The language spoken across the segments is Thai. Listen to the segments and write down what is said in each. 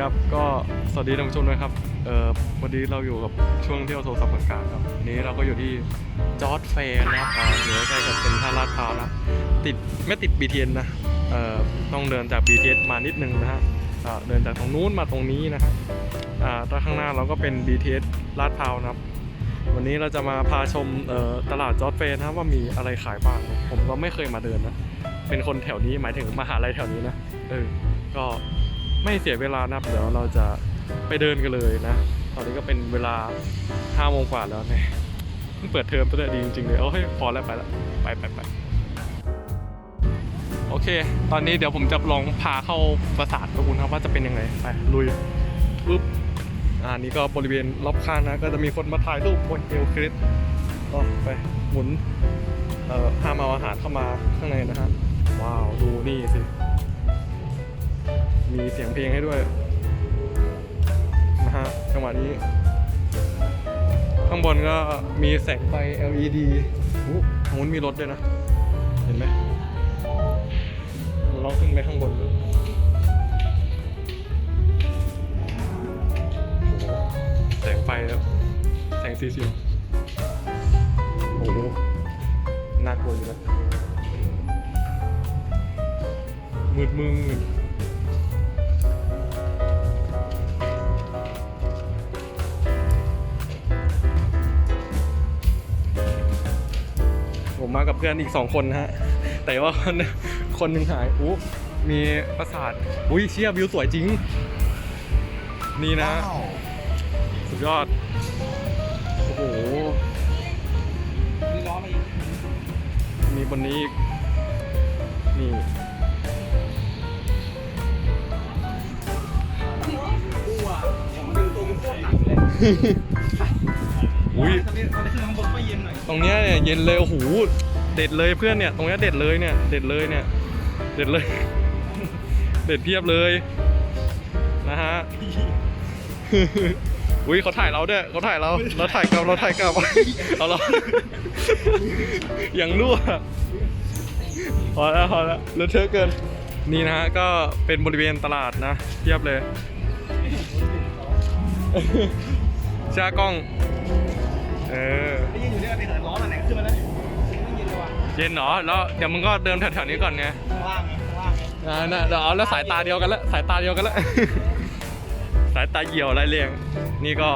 ครับ ก็สวัสดีท่านผู้ชมด้วยครับ เอ่อวันนี้เราอยู่กับช่วงเที่ยวโทรศัพท์กลางๆครับวันนี้เราก็อยู่ที่จอร์ดเฟร์นะครับอ่าอยู่ใกล้กับเซ็นทรัลลาดพร้าวนะ ติดไม่ติด BTS นะ เอ่อต้องเดินจาก BTS มานิดนึงนะฮะอ่าเดินจากตรงนู้นมาตรงนี้นะครับอ่าด้านข้างหน้าเราก็เป็น BTS ลาดพร้าวนะครับ วันนี้เราจะมาพาชมเอ่อตลาดจอร์ดเฟร์นะครับว่ามีอะไรขายบ้าง ผมก็ไม่เคยมาเดินนะ เป็นคนแถวนี้หมายถึงมหาลัยแถวนี้นะ เออ ก็ ไม่เสียเวลานะครับเดี๋ยวเราจะไปเดินกันเลยนะ ตอนนี้ก็เป็นเวลา5โมงกว่าแล้วเนี่ยเพิ่งเปิดเทอมตัวเดีจริงๆเลยโอ้ยพอแล้วไปล้วไปไปไปโอเค ตอนนี้เดี๋ยวผมจะลองพาเข้าปราสาทกับคุณครับว่าจะเป็นยังไงไปลุยปุ๊บอ่านี่ก็บริเวณรอบข้างนะ ก็จะมีคนมาถ่ายรูปบนเอลคริสก็ไปหมุนเอ่อห้ามเอาอาหารเข้ามาข้างในนะฮะว้าว ดูนี่สิ มีเสียงเพลงให้ด้วยนะฮะจังหวะนี้ ข้างบนก็มีแสงไฟ LED อู้ทางนู้นมีรถด้วยนะ เห็นไหมเราลองขึ้นไปข้างบนดูโอ้โหแสงไฟแล้ว แสงสีเสียงโอ้โหน่ากลัวอยู่แล้วมืดมืด มมากับเพื่อนอีกสองคนนะฮะ แต่ว่าคนคนหนึ่งหายอู้มีปราสาทอุ้ยเชี่ยวิวสวยจริง นี่นะ สุดยอด โอ้โห มีล้อมาอีก มีบนนี้อีก นี่กูอะผมดึงตัวกูโคตรหนักเลย อุ้ยตรงเนี้ยเนี่ยเย็นเลยโอ้โหเด็ดเลยเพื่อนเนี่ย ตรงเนี้ยเด็ดเลยเนี่ย เด็ดเลยเนี่ย เด็ดเลย เด็ดเพียบเลย นะฮะ อุ้ยเขาถ่ายเราด้วยเขาถ่ายเรา เราถ่ายกลับเราถ่ายกลับเอาเราอย่างรั่วพอแล้วพอแล้วเลอะเทอะเกิน นี่นะฮะก็เป็นบริเวณตลาดนะเทียบเลยชากล้อง เออได้ยินอยู่เนี่ยไปเหินล้อมาไหนขึ้นมาแล้วไม่เย็นเลยว่ะเย็นเหรอ แล้วเดี๋ยวมึงก็เดินแถวๆนี้ก่อนไงข้างล่างไงข้างล่างไงอ่าน่ะเดี๋ยวเอาแล้วสายตาเดียวกันแล้วสายตาเดียวกันแล้วสายตาเหี่ยวไรเรียง นี่ก็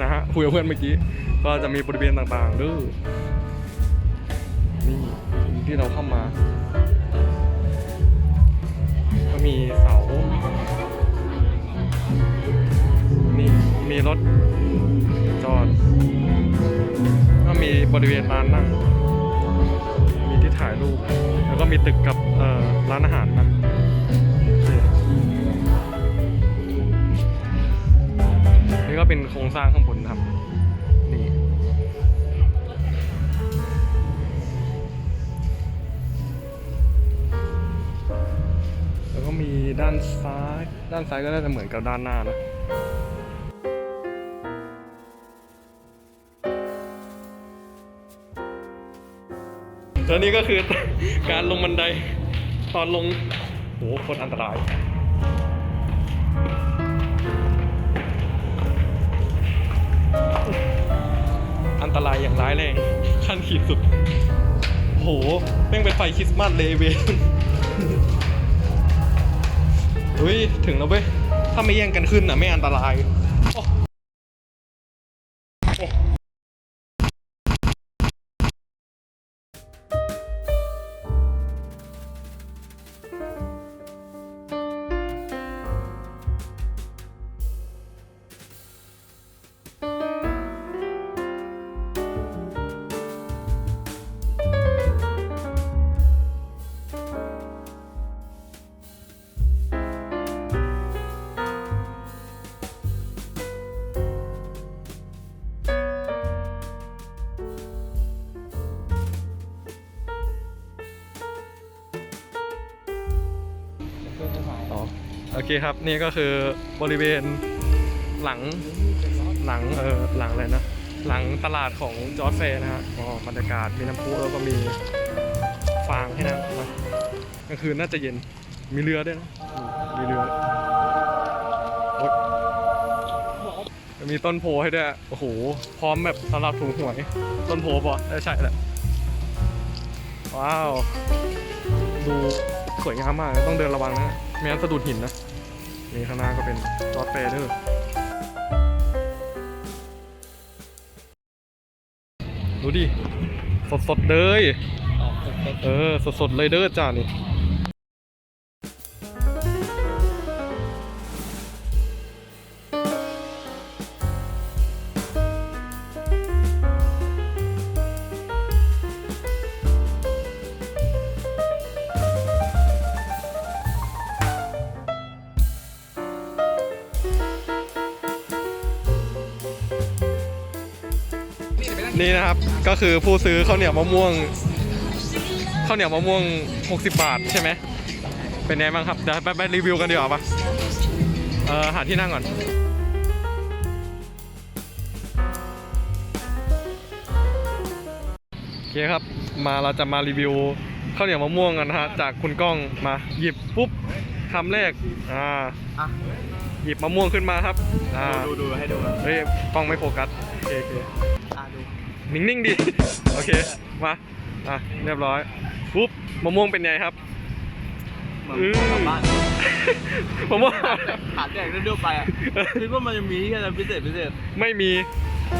นะฮะคุยกับเพื่อนเมื่อกี้ ก็จะมีบริเวณต่างๆด้วยนี่ที่เราเข้ามา ก็มีเสานี่มีรถจอดก็ มีบริเวณลานนั่ง มีที่ถ่ายรูป แล้วก็มีตึกกับร้านอาหารนะนี่ก็เป็นโครงสร้างข้างบนครับ นี่ แล้วก็มีด้านซ้าย ด้านซ้ายก็น่าจะเหมือนกับด้านหน้านะ แล้วนี่ก็คือการลงบันไดตอนลงโหโคตรอันตราย อันตรายอย่างร้ายแรงขั้นขีดสุด โหแม่งเป็นไฟคริสต์มาสเลยเวนเฮ้ยถึงแล้วเว้ย ถ้าไม่แย่งกันขึ้นอะ ไม่อันตราย โอเคครับนี่ก็คือบริเวณหลังหลังเออหลังอะไรนะ หลังตลาดของจอร์จเฟย์นะฮะก็บรรยากาศมีน้ำพุแล้วก็มีฟางให้นั่งนะกลางคืนน่าจะเย็นมีเรือด้วยนะมีเรือมีต้นโพให้ด้วยโอ้โหพร้อมแบบสำหรับถูกหวย ต้นโพปะใช่แหละว้าว ดูสวยงามมากต้องเดินระวังนะไม่งั้นสะดุดหินนะนี่ข้างหน้าก็เป็นรอดเฟเดอร์ดูดิ สดสดๆเลย เออสดสดๆเลยเด้อจ้านี่ นี่ไปนั่งนี่นะครับก็คือผู้ซื้อข้าวเหนียวมะม่วงข้าวเหนียวมะม่วง 60 บาทใช่ไหมเป็นไงบ้างครับเดี๋ยวไปไปรีวิวกันดีกว่าปะเออหาที่นั่งก่อนโอเคครับมาเราจะมารีวิวข้าวเหนียวมะม่วงกันนะฮะจากคุณก้องมาหยิบปุ๊บคำแรกอ่าอะหยิบมะม่วงขึ้นมาครับอ่าดูดูให้ดูเฮ้ยกล้องไม่โฟกัสโอเคโอเคอะดู นิ่งๆดิ โอเค มา อะ เรียบร้อย ปุ๊บ มะม่วงเป็นไงครับ เหมือนอืมกลับบ้านมะม่วงขาแดกเรื่อยๆไปอะคิดว่ามันจะมีอะไรพิเศษพิเศษไม่มี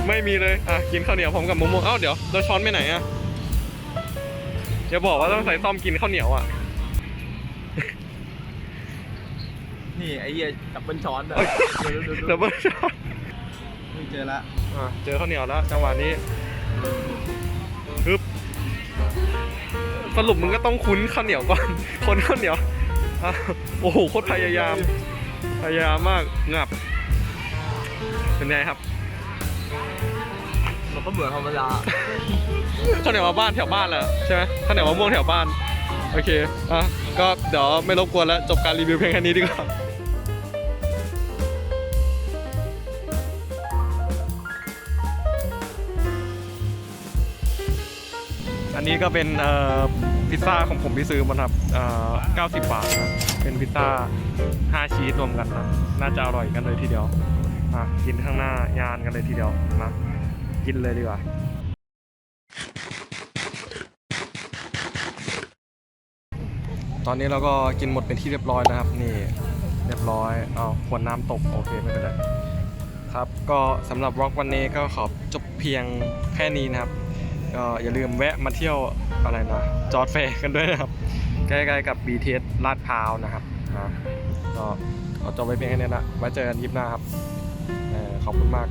ไม่มีเลย อะ กินข้าวเหนียวพร้อมกับมะม่วง เอ้า เดี๋ยวเราช้อนไปไหนอะอย่าบอกว่าต้องใส่ซ่อมกินข้าวเหนียวอะ นี่ไอ้เหี้ยกับเป็นช้อนอะเอ้ยดูดูดูเดี๋ยวเบิ้ลช้อน นี่เจอละ อะ เจอข้าวเหนียวแล้วจังหวะนี้ ปึ๊บสรุปมึงก็ต้องคุ้นข้าวเหนียวก่อน คนข้าวเหนียวอะโอ้โหโคตรพยายาม พยายามมากงับ เป็นไงครับมันก็เหมือนธรรมดาข้าวเหนียวมาบ้านแถวบ้านแหละใช่ไหมข้าวเหนียวมะม่วงแถวบ้าน โอเค อะ ก็เดี๋ยวไม่รบกวนแล้ว จบการรีวิวเพียงแค่นี้ดีกว่า อันนี้ก็เป็นพิซซ่าของผมที่ซื้อมาครับเอ่อ90 บาทนะ เป็นพิซซ่า 5 ชีสรวมกันนะ น่าจะอร่อยกันเลยทีเดียวอะกินข้างหน้ายานกันเลยทีเดียวนะกินเลยดีกว่า ตอนนี้เราก็กินหมดเป็นที่เรียบร้อยนะครับ นี่เรียบร้อยเอาขวดน้ำตกโอเคไม่เป็นไรครับ ก็สำหรับวอล์กวันนี้ก็ขอจบเพียงแค่นี้นะครับ ก็อย่าลืมแวะมาเที่ยวอะไรนะจอร์ดแฟร์กันด้วยนะครับ ใกล้ๆกับ BTS ลาดพร้าวนะครับก็ขอจบไปเพียงแค่นี้ละไว้เจอกันยิปหน้าครับขอบคุณมาก